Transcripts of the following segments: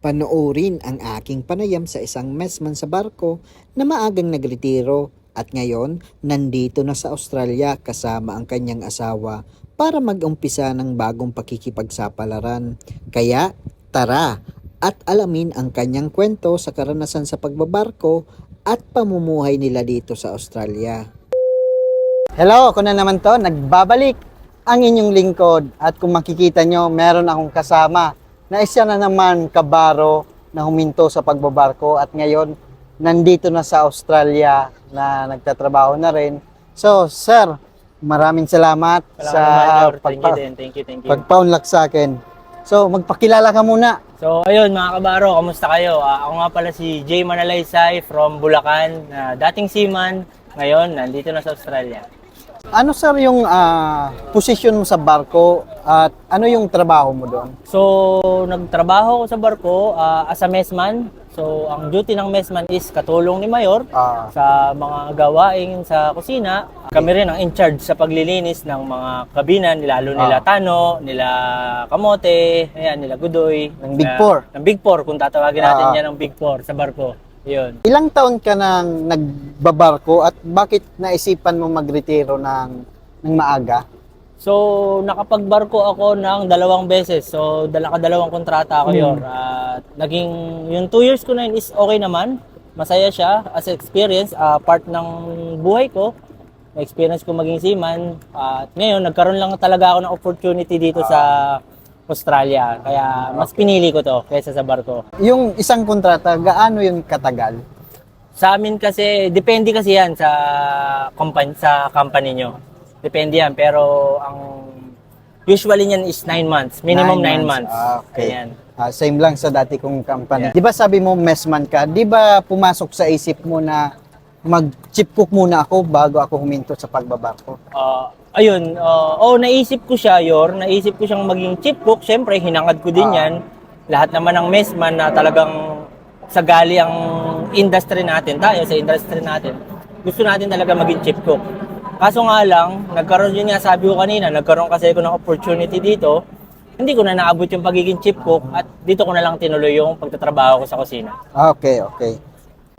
Panoorin ang aking panayam sa isang messman sa barko na maagang nagretiro at ngayon nandito na sa Australia kasama ang kanyang asawa para mag-umpisa ng bagong pakikipagsapalaran. Kaya tara at alamin ang kanyang kwento sa karanasan sa pagbabarko at pamumuhay nila dito sa Australia. Hello, ako na naman to, nagbabalik ang inyong lingkod at kung makikita nyo, meron akong kasama na isa na naman kabaro na huminto sa pagbabarko at ngayon nandito na sa Australia na nagtatrabaho na rin. So, sir, maraming salamat sa Salamat, Thank you pagpa- din. Thank you, thank you. pagpaunlak sa akin. So, magpakilala ka muna. So, ayun mga kabaro, kamusta kayo? Ah, ako nga pala si Jay Manalaysay from Bulacan, na dating seaman, ngayon nandito na sa Australia. Ano sir yung ah, posisyon mo sa barko at ano yung trabaho mo doon? So, nagtrabaho ako sa barko ah, as a messman. So, ang duty ng messman is katulong ni Mayor Ah, sa mga gawain sa kusina. Kami rin ang in charge sa paglilinis ng mga kabinan, lalo nila Ah. Tano, nila Kamote, ayan, nila Gudoy. Ng Big Four. Ng Big Four, kung tatawagin natin Ah. yan ng Big Four sa barko. Yun. Ilang taon ka nang nagbabarko at bakit naisipan mo magretiro ng, ng maaga? So, nakapagbarko ako ng dalawang beses. So, dala dalawang kontrata ako Hmm. yun. At naging, yung two years ko na yun is okay naman. Masaya siya as experience, ah, part ng buhay ko. Na-experience ko maging seaman. At ngayon, nagkaroon lang talaga ako ng opportunity dito sa Australia. Kaya mas pinili ko to kaysa sa barko. Yung isang kontrata, gaano yung katagal? Sa amin kasi, depende kasi yan sa company, sa company nyo. Depende yan. Pero ang usually niyan is 9 months. Minimum 9 Nine months. months. Ah, okay. Ayan. Ah, same lang sa dati kong company. Yeah. Di ba sabi mo messman ka? Di ba pumasok sa isip mo na mag-chip cook muna ako bago ako huminto sa pagbabarko? Ah, ayun, ah, oh, naisip ko siya, Yor. Naisip ko siyang maging chief cook. Siyempre, hinangad ko din Ah. yan. Lahat naman ng messman na talagang sagali ang industry natin, tayo sa industry natin, gusto natin talaga maging chief cook. Kaso nga lang, nagkaroon yun nga, sabi ko kanina, nagkaroon kasi ako ng opportunity dito, hindi ko na naabot yung pagiging chief cook at dito ko na lang tinuloy yung pagtatrabaho ko sa kusina. Okay, okay.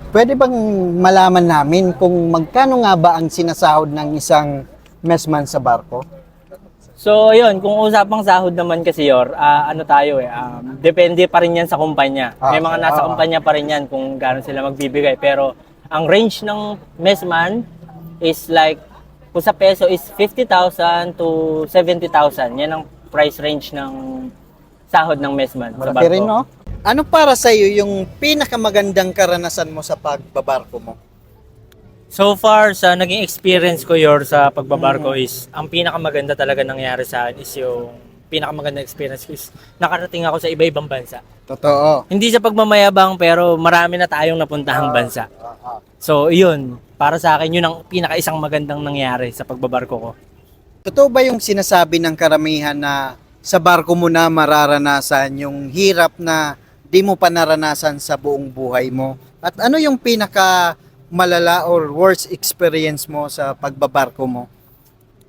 Pwede bang malaman namin kung magkano nga ba ang sinasahod ng isang messman sa barko? So, ayun, kung usapang sahod naman kasi, Yor, ah, ano tayo eh, um, depende pa rin yan sa kumpanya. Ah, May mga nasa ah. kumpanya pa rin yan kung gaano sila magbibigay. Pero, ang range ng messman is like, kung sa peso is 50,000 to 70,000. Yan ang price range ng sahod ng messman sa barko. rin, no? Ano para sa iyo yung pinakamagandang karanasan mo sa pagbabarko mo? So far, sa naging experience ko, Yor, sa pagbabarko Mm. is, ang pinakamaganda talaga nangyari sa akin is yung pinakamaganda experience ko is nakarating ako sa iba-ibang bansa. Totoo. Hindi sa pagmamayabang pero marami na tayong napuntahang bansa. So, yun. Para sa akin, yun ang pinaka-isang magandang nangyari sa pagbabarko ko. Totoo ba yung sinasabi ng karamihan na sa barko mo na mararanasan yung hirap na di mo pa naranasan sa buong buhay mo? At ano yung pinaka malala or worst experience mo sa pagbabarko mo?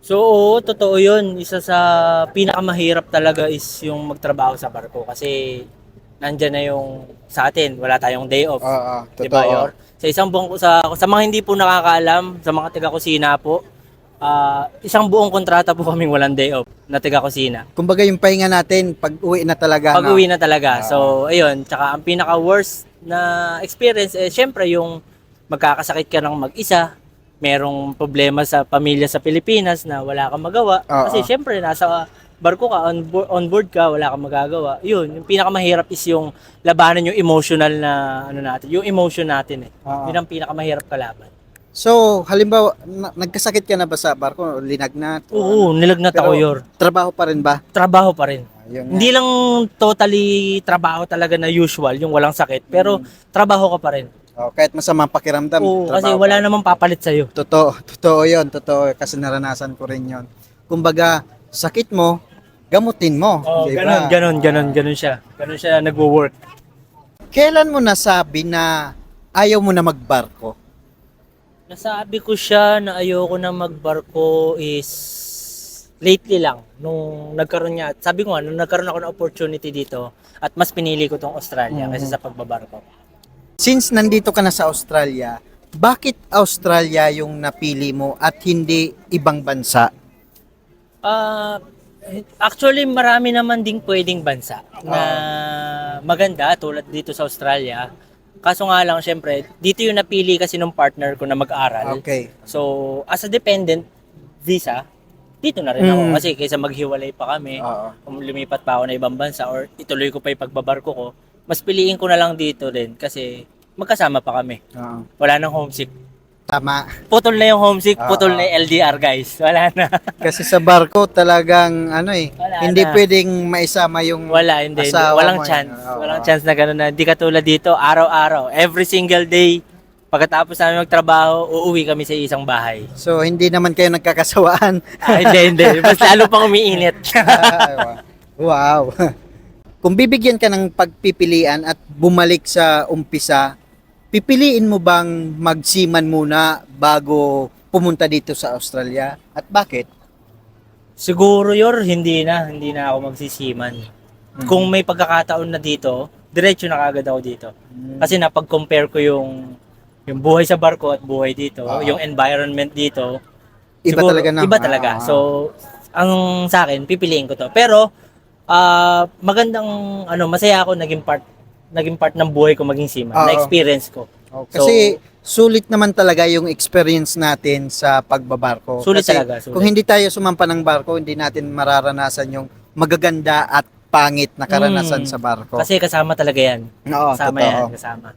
So, oo, totoo yun. Isa sa pinakamahirap talaga is yung magtrabaho sa barko kasi nandyan na yung sa atin, wala tayong day off. Oo, Di ba, Yor? Sa isang buong, sa, sa mga hindi po nakakaalam, sa mga taga-kusina po, ah, isang buong kontrata po kaming walang day off na taga-kusina. Kumbaga yung pahinga natin pag uwi na talaga. Pag no? uwi na talaga. So, ayun. Tsaka ang pinaka-worst na experience, eh, syempre yung magkakasakit ka ng mag-isa, merong problema sa pamilya sa Pilipinas na wala kang magawa. Oo. Kasi syempre, nasa barko ka, on board, on board ka, wala kang magagawa. Yun, yung pinakamahirap is yung labanan yung emotional na, ano natin, yung emotion natin eh. Oo. Yun ang pinakamahirap kalaban. So, halimbawa, na- nagkasakit ka na ba sa barko? Linagnat? Oo, nilagnat ako, Yor. Trabaho pa rin ba? Trabaho pa rin. Ayun nga. Hindi lang totally trabaho talaga na usual, yung walang sakit, pero trabaho ka pa rin. Oh, kahit masama ang pakiramdam. Oo, kasi wala pa. namang papalit sa'yo. Totoo, totoo yun, totoo. Kasi naranasan ko rin yun. Kumbaga, sakit mo, gamutin mo. Oh, di ba? ganun, ganun, ganun, ganun siya. Ganun siya nagwo-work. Kailan mo nasabi na ayaw mo na magbarko? Nasabi ko siya na ayoko na magbarko is lately lang, nung nagkaroon niya, sabi ko nga, nung nagkaroon ako ng opportunity dito, at mas pinili ko tong Australia Mhm. kaysa sa pagbabarko. Since nandito ka na sa Australia, bakit Australia yung napili mo at hindi ibang bansa? Ah, actually, marami naman ding pwedeng bansa na maganda tulad dito sa Australia. Kaso nga lang, syempre, dito yung napili kasi nung partner ko na mag-aral. Okay. So, as a dependent visa, dito na rin ako. Mm. Kasi kaysa maghiwalay pa kami, kung lumipat pa ako na ibang bansa or ituloy ko pa yung pagbabarko ko, mas piliin ko na lang dito din kasi magkasama pa kami. Oo. Wala nang homesick. Tama. Putol na yung homesick, Oo. putol na yung LDR guys. Wala na. Kasi sa barko talagang ano eh, Wala hindi na. pwedeng maisama yung Wala, hindi. hindi. Asawa Walang mo, chance. eh. Oo. Walang chance na gano'n na. Hindi katulad dito, araw-araw. Every single day, pagkatapos namin magtrabaho, uuwi kami sa isang bahay. So hindi naman kayo nagkakasawaan. Ah, hindi, hindi. Mas lalo pang umiinit. wow. Kung bibigyan ka ng pagpipilian at bumalik sa umpisa, pipiliin mo bang magsiman muna bago pumunta dito sa Australia? At bakit? Siguro yor, hindi na. Hindi na ako magsisiman. Kung may pagkakataon na dito, diretso na kagad ako dito. Kasi napag-compare ko yung yung buhay sa barko at buhay dito, Oo. yung environment dito, Iba siguro, talaga na. Iba talaga. Ah. So, ang sa akin, pipiliin ko to. Pero, ah magandang, ano, masaya ako naging part naging part ng buhay ko maging seaman, Oo. na experience ko. Oh, kasi sulit naman talaga yung experience natin sa pagbabarko. Sulit Kasi talaga, sulit. Kung hindi tayo sumampa ng barko, hindi natin mararanasan yung magaganda at pangit na karanasan Mm. sa barko. Kasi kasama talaga yan. Oo, kasama totoo. yan, kasama.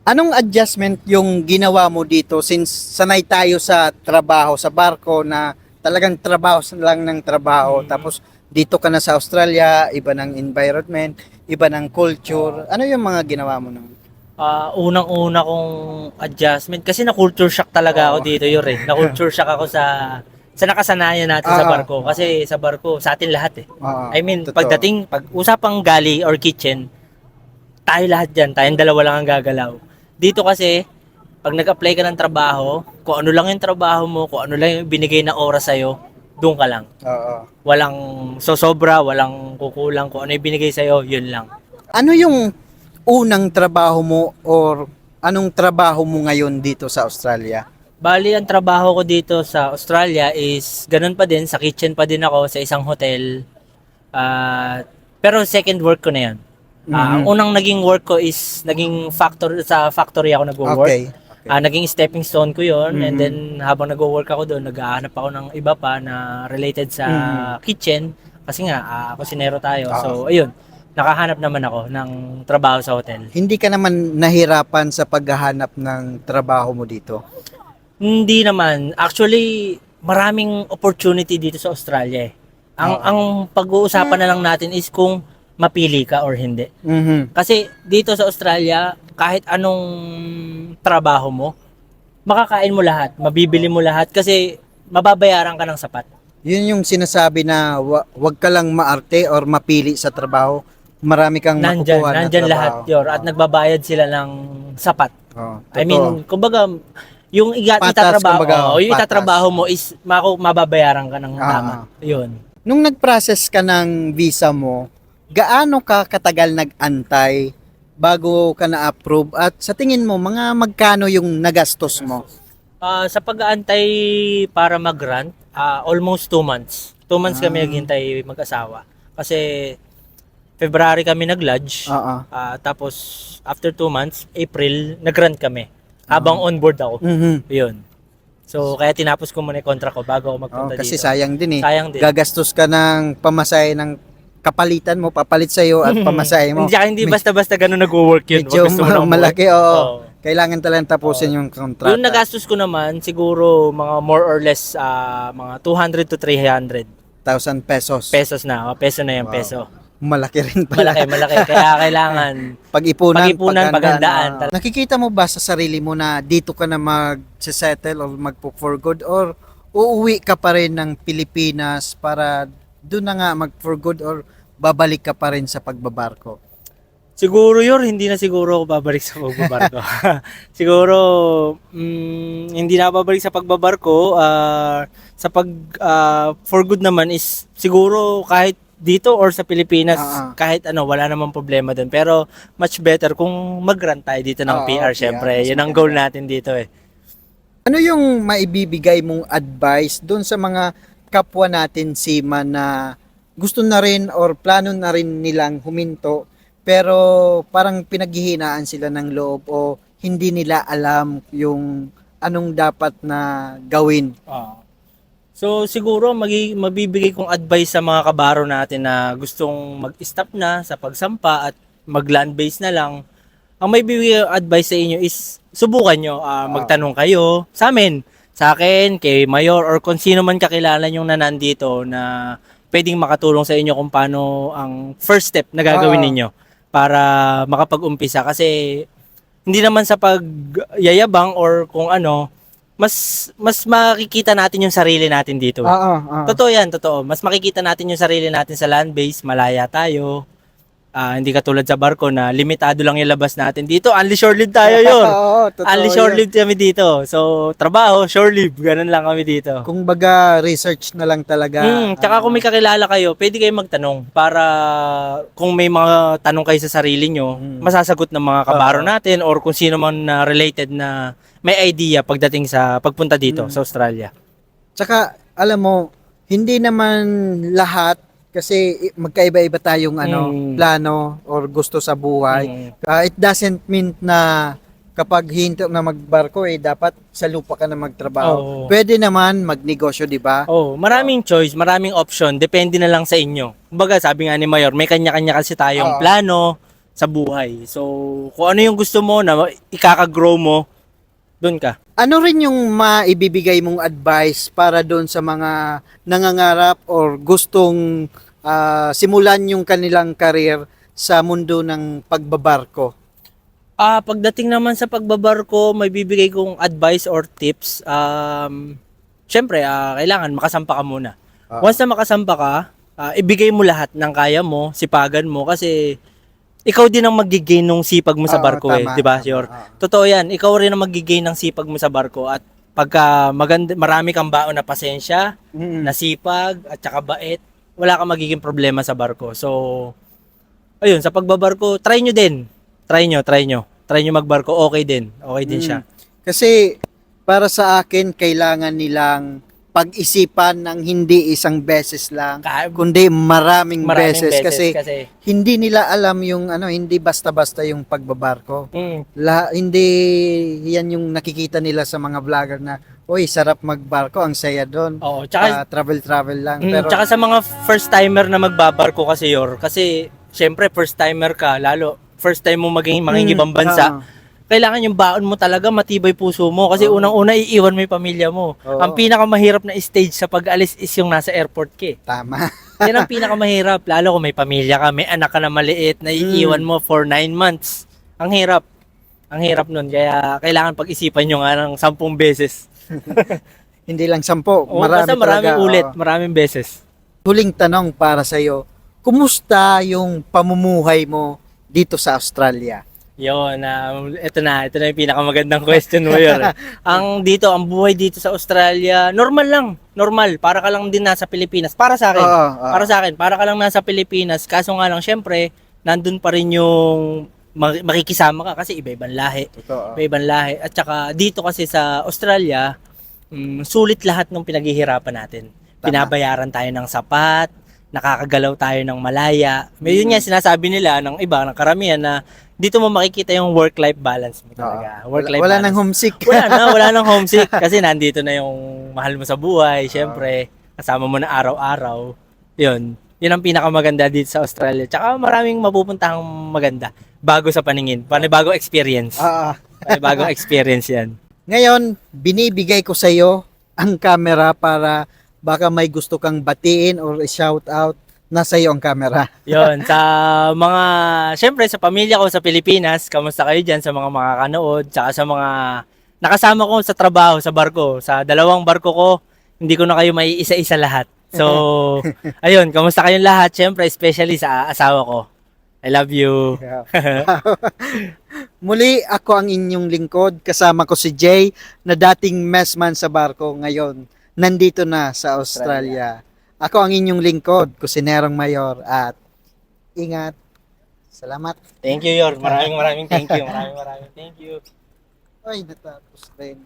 Anong adjustment yung ginawa mo dito since sanay tayo sa trabaho sa barko na talagang trabaho lang ng trabaho Mm. tapos dito ka na sa Australia, iba ng environment, iba ng culture. Ano yung mga ginawa mo nung? Ah, unang-una kong adjustment kasi na culture shock talaga ako Oo. dito yun eh. Na culture shock ako sa sa nakasanayan natin sa Ah. barko kasi sa barko sa atin lahat eh. Oo, I mean, totoo. pagdating, pag usapang gali or kitchen, tayo lahat dyan, tayong dalawa lang ang gagalaw. Dito kasi, pag nag-apply ka ng trabaho, kung ano lang yung trabaho mo, kung ano lang yung binigay na oras sa'yo, doon ka lang. Oo. Walang sosobra, walang kukulang, kung ano yung binigay sa'yo, yun lang. Ano yung unang trabaho mo or anong trabaho mo ngayon dito sa Australia? Bali, ang trabaho ko dito sa Australia is ganun pa din, sa kitchen pa din ako, sa isang hotel. Ah, pero second work ko na yun. Ah, Ang Mhm. unang naging work ko is naging factor sa factory ako nag-work. Okay. Ah, naging stepping stone ko yon and Mhm. then habang nag-work ako doon, naghahanap ako ng iba pa na related sa Mhm. kitchen kasi nga ah, kusinero tayo. Ah. So, ayun. Nakahanap naman ako ng trabaho sa hotel. Hindi ka naman nahirapan sa paghahanap ng trabaho mo dito? Hindi naman. Actually, maraming opportunity dito sa Australia eh. Ang Oo. ang pag-uusapan na lang natin is kung mapili ka or hindi. Mhm. Kasi dito sa Australia, kahit anong trabaho mo, makakain mo lahat, mabibili mo lahat kasi mababayaran ka ng sapat. Yun yung sinasabi na wa- wag ka lang maarte or mapili sa trabaho. Marami kang Nandyan, makukuha na nandyan trabaho. lahat yor at nagbabayad sila ng sapat. Oo, I mean, kumbaga, yung iga, Patas, itatrabaho, kumbaga, oo, yung patas. itatrabaho mo is mako, mababayaran ka ng Ah, tama. Yun. Nung nag-process ka ng visa mo, gaano ka katagal nag-antay bago ka na-approve? At sa tingin mo, mga magkano yung nagastos mo? Ah, sa pag-aantay para mag-grant, ah, almost two months. Two months kami Ah. naghintay mag-asawa. Kasi February kami nag-lodge. Oo. ah, tapos after two months, April, nag-grant kami. Habang Ah. on board ako. Mhm. Yun. So, kaya tinapos ko muna yung contract ko bago ako magpunta kasi dito. sayang din eh. Sayang din. Gagastos ka ng pamasahe ng kapalitan mo, papalit sa'yo at pamasahe mo. Hindi, hindi basta-basta ganun nag-work yun. Medyo gusto mo malaki, oo. Oo. Kailangan talagang tapusin yung kontrata. Yung nagastos ko naman, siguro mga more or less ah, mga 200 to 300 1,000 pesos. pesos na. O, peso na yung Wow. peso. Malaki rin pala. Malaki, malaki. Kaya kailangan Pag-ipunan, Pag-ipunan, paghandaan. ah. nakikita mo ba sa sarili mo na dito ka na mag-settle or mag for good or uuwi ka pa rin ng Pilipinas para doon na nga mag for good or babalik ka pa rin sa pagbabarko? Siguro yun, hindi na siguro ako babalik sa pagbabarko. siguro, mm, hindi na babalik sa pagbabarko. ah, sa pag, ah, for good naman is siguro kahit dito or sa Pilipinas, ah. kahit ano, wala namang problema doon. Pero much better kung mag-run tayo dito ng Oo, PR, PR, syempre. mas Yun ang goal natin dito eh. Ano yung maibibigay mong advice doon sa mga kapwa natin seaman na gusto na rin or plano na rin nilang huminto pero parang pinaghihinaan sila ng loob o hindi nila alam yung anong dapat na gawin. Ah. So siguro magi, mabibigay kong advice sa mga kabaro natin na gustong mag-stop na sa pagsampa at mag-land base na lang. Ang may bibigay advice sa inyo is subukan nyo, ah, magtanong kayo sa amin, sa akin, kay Mayor or kung sino man kakilala nyo na nandito na pwedeng makatulong sa inyo kung paano ang first step na gagawin Oo. ninyo para makapag-umpisa kasi hindi naman sa pagyayabang or kung ano, mas mas makikita natin yung sarili natin dito. Oo, oo. Totoo yan, totoo. Mas makikita natin yung sarili natin sa land base, malaya tayo. Ah, hindi katulad sa barko na limitado lang yung labas natin. Dito, only shore leave tayo yun. Oo, totoo only shore leave kami dito. So, trabaho, shore leave. Ganun lang kami dito. Kung baga research na lang talaga. Mm, tsaka Ano, kung may kakilala kayo, pwede kayo magtanong para kung may mga tanong kayo sa sarili nyo, Mm. masasagot ng mga kabaro Oo. natin or kung sino man na related na may idea pagdating sa pagpunta dito Mm. sa Australia. Tsaka, alam mo, hindi naman lahat kasi magkaiba-iba tayong ano Mm. plano or gusto sa buhay. Mm. Ah, it doesn't mean na kapag hinto na magbarko eh dapat sa lupa ka na magtrabaho. Oo. Pwede naman magnegosyo, 'di ba? Oh, maraming choice, maraming option, depende na lang sa inyo. Kumbaga, sabi nga ni Mayor, may kanya-kanya kasi tayong plano sa buhay. So, kung ano yung gusto mo na ikaka-grow mo, doon ka. Ano rin yung maibibigay mong advice para doon sa mga nangangarap or gustong ah, simulan yung kanilang career sa mundo ng pagbabarko? Ah, pagdating naman sa pagbabarko, may bibigay kong advice or tips. Um, syempre, ah, kailangan makasampa ka muna. Ah. Once na makasampa ka, ah, ibigay mo lahat ng kaya mo, sipagan mo kasi ikaw din ang magigain ng sipag mo sa Oo, barko eh, tama, 'di ba, tama, Yor? oo. Totoo 'yan. Ikaw rin ang magigain ng sipag mo sa barko at pagka maganda, marami kang baon na pasensya, Mm. nasipag at saka bait, wala kang magiging problema sa barko. So, ayun, sa pagbabarko, try nyo din. Try nyo, try nyo. Try nyo magbarko, okay din. Okay din Mm. siya. Kasi para sa akin kailangan nilang pag-isipan ng hindi isang beses lang Ka- kundi maraming, maraming beses, kasi, kasi hindi nila alam yung ano hindi basta-basta yung pagbabarko. mm, La, hindi yan yung nakikita nila sa mga vlogger na oy sarap magbarko ang saya doon. oo, tsaka, travel travel lang mm, pero tsaka sa mga first timer na magbabarko kasi yor, kasi syempre first timer ka, lalo first time mo maging maging Mm, bansa, ah, kailangan yung baon mo talaga matibay puso mo kasi Oo. unang-una iiwan mo yung pamilya mo. Oo. Ang pinakamahirap na stage sa pag-alis is yung nasa airport ka eh. tama. Yan ang pinakamahirap, lalo kung may pamilya ka, may anak ka na maliit, na iiwan mo for 9 months. Ang hirap. Ang hirap nun. Kaya kailangan pag-isipan nyo nga ng sampung beses. hindi lang sampo, O, marami basta maraming talaga, ulit, oo. maraming beses. Huling tanong para sa iyo. Kumusta yung pamumuhay mo dito sa Australia? Yun, na ito na, ito na yung pinakamagandang question mo yun. ang dito, ang buhay dito sa Australia, normal lang, normal. Para ka lang din nasa Pilipinas. Para sa akin. Oo, oo. Para sa akin, para ka lang nasa Pilipinas. Kaso nga lang, syempre, nandun pa rin yung mak- makikisama ka kasi iba-ibang lahi. Totoo. Iba-ibang lahi. At saka dito kasi sa Australia, mm, sulit lahat ng pinaghihirapan natin. Tama. Binabayaran tayo ng sapat, nakakagalaw tayo ng malaya. May yun nga sinasabi nila ng iba, ng karamihan na dito mo makikita yung work-life balance mo talaga. Work-life wala, wala balance. nang homesick. wala na, wala nang homesick kasi nandito na yung mahal mo sa buhay, syempre, kasama mo na araw-araw. Yun, yun ang pinakamaganda dito sa Australia. Tsaka maraming mapupuntahang maganda bago sa paningin. Panibagong experience. Ah, ah. Panibagong experience yan. Ngayon, binibigay ko sa iyo ang camera para baka may gusto kang batiin or shout out nasa iyo ang camera. Yun, sa mga, syempre sa pamilya ko sa Pilipinas, kamusta kayo dyan sa mga makakanood, tsaka sa mga nakasama ko sa trabaho, sa barko, sa dalawang barko ko, hindi ko na kayo may isa-isa lahat. So, ayun, kamusta kayong lahat? Syempre, especially sa asawa ko. I love you. Muli, ako ang inyong lingkod. Kasama ko si Jay na dating messman sa barko. Ngayon, nandito na sa Australia. Ako ang inyong lingkod, Kusinerong Mayor. At ingat. Salamat. Thank you, Yor. Maraming maraming thank you. Maraming maraming thank you. Ay, natapos din.